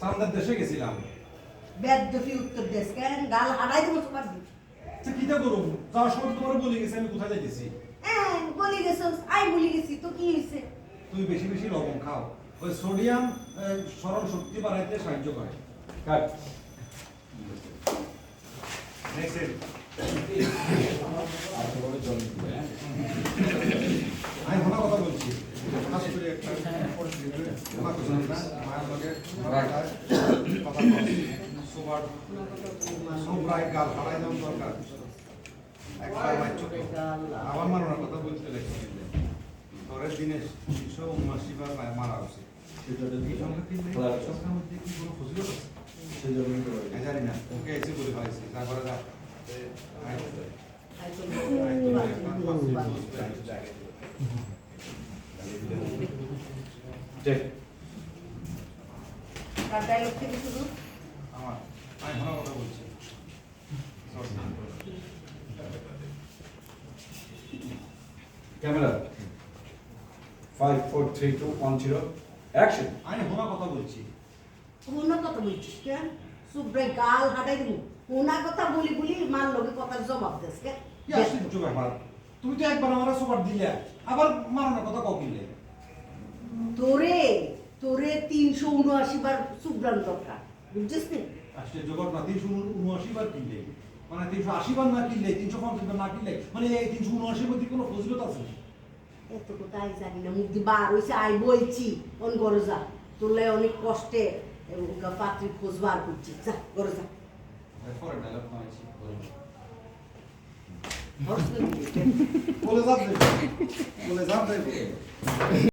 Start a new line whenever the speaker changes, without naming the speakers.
সামনের দেশে গেছিলাম।
উত্তর দেশ। কেন? গাল হারাই দেবো তোমার
আচ্ছা কিটা করব যাওয়ার সময় তোমার বলে গেছি আমি কোথায় যাইতেছি?
হ্যাঁ বলি গেছো আই বলি গেছি তো কি হয়েছে?
তুমি বেশি বেশি লবণ খাও। ওই সোডিয়াম স্মরণ শক্তি বাড়াইতে সাহায্য করে।
কাট।
আমি ভালো কথা বলছি হঠাৎ করে একটা আমার কথা না, মায়ের লগে মারাটায় কথা বলে। সুবার সুব্রায় গাল হারাই দেওয়ার দরকার একটা মায়ের ছোট। আমার মারার কথা বলতে লেগে দিনে তিনশো উনআশি বার মারা? আমি জানি না ওকে এসে বলে তারপরে যা আয়, আয়, তুমি একটা মিনিট
তার ডায়লগ থেকে শুরু
আমার। আমি ভালো কথা বলছি।
Camera. Five four three two one zero action
আমি ভালো কথা বলছি।
অন্য কথা বলছিস কেন? সুব্রে গাল হারাই দেবো। ওনা কথা বলি বলি মার লগে কথার জবাব দেশ কে?
কি আশ্চর্য ব্যাপার। তুমি তো একবার আমার সুপার দিলে। আবার মারানোর কথা ককিলে
তোরে তোরে তিনশো উনআশি বার সুব্রান দরকার বুঝছিস
আশ্চর্য ঘটনা তিনশো উনআশি বার কিনলে। মানে তিনশো আশি বার না কিনলে তিনশো পঞ্চাশ বার না কিনলে মানে এই তিনশো উনআশির মধ্যে কোনো ফজিলত আছে?
এত কথা আমি জানি না মুখ বার হয়েছে আই বলছি অন ঘরে যা। তোলে অনেক কষ্টে পাত্রী খোঁজ বার করছি। যা না?
বলে যাব বলে যাব